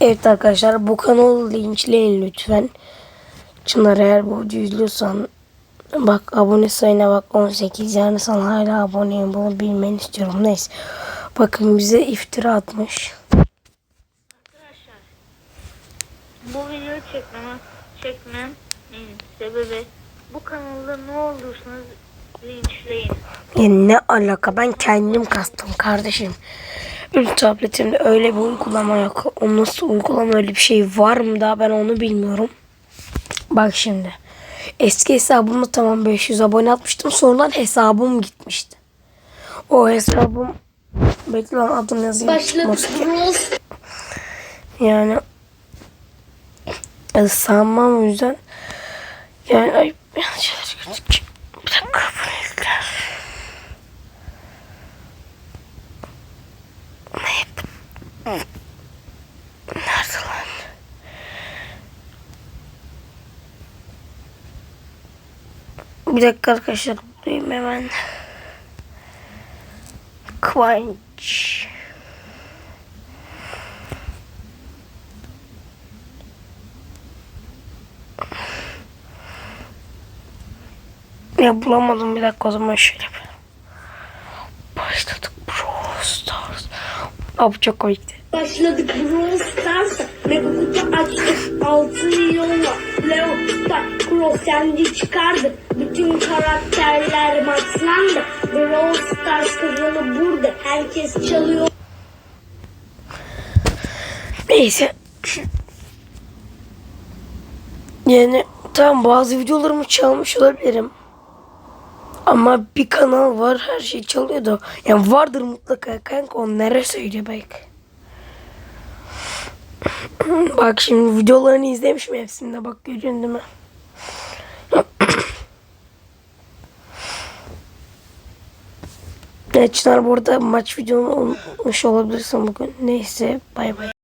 Evet arkadaşlar bu kanalı linçleyin lütfen. Çınar eğer bu videoyu izliyorsan bak abone sayına bak 18 yani sana hala aboneyim bunu bilmeni istiyorum. Neyse. Bakın bize iftira atmış. Arkadaşlar bu videoyu çekmeme çekmem sebebi bu kanalda ne olursanız linçleyin. Ya ne alaka ben kendim kastım kardeşim. Benim tabletimde öyle bir uygulama yok. O nasıl uygulama öyle bir şey var mı daha ben onu bilmiyorum. Bak şimdi. Eski hesabımda tamam 500 abone atmıştım. Sonradan hesabım gitmişti. O hesabım bekle lan adını yazayım. Başladık. Yani e, sanmam o yüzden. Yani ay an şeyler gördük. Bir dakika bunu yükler. Ne yap- Nerede lan? Bir dakika arkadaşlar buradayım hemen. Kıvanç. Ya bulamadım bir dakika o zaman şöyle yapalım. Başladık Brawl Stars. Abi çok komikti. Başladık Brawl Stars. Mega kutu açtık. 6 milyonla. Leo Star Cross kendi çıkardı. Bütün karakterler maxlandı. Brawl Stars kanalı burada. Herkes çalıyor. Neyse. Yani tamam bazı videolarımı çalmış olabilirim. Ama bir kanal var her şey çalıyor da. Yani vardır mutlaka kanka onlara söyle belki. bak şimdi videolarını izlemişim hepsinde bak görüyorsun değil mi? Evet Çınar bu arada maç videonu olmuş olabilirsin bugün. Neyse bay bay.